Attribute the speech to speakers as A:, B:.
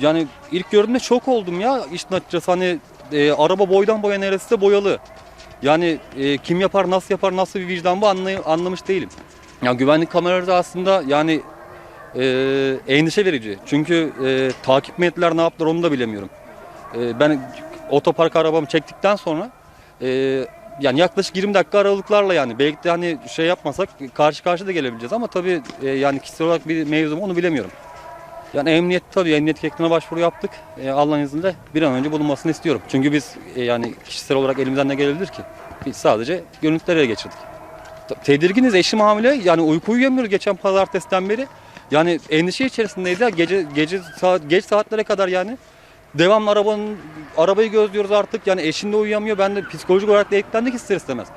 A: yani ilk gördüğümde şok oldum ya işin açıkçası hani e, araba boydan boya neresi de boyalı. Yani e, kim yapar nasıl yapar nasıl bir vicdan bu anlay- anlamış değilim. Ya güvenlik kameraları da aslında yani e, endişe verici. Çünkü e, takip mi ettiler ne yaptılar onu da bilemiyorum. E, ben otopark arabamı çektikten sonra e, yani yaklaşık 20 dakika aralıklarla yani belki de hani şey yapmasak karşı karşı da gelebileceğiz ama tabii e, yani kişisel olarak bir mevzum onu bilemiyorum. Yani emniyet tabii emniyet kekliğine başvuru yaptık. E, Allah'ın izniyle bir an önce bulunmasını istiyorum. Çünkü biz e, yani kişisel olarak elimizden ne gelebilir ki? Biz sadece görüntüleri ele geçirdik. Tedirginiz eşim hamile yani uyku uyuyamıyoruz geçen pazartesiden beri. Yani endişe içerisindeyiz ya gece gece saat geç saatlere kadar yani. Devamlı arabanın arabayı gözlüyoruz artık. Yani eşin de uyuyamıyor. Ben de psikolojik olarak da eklendik ister istemez.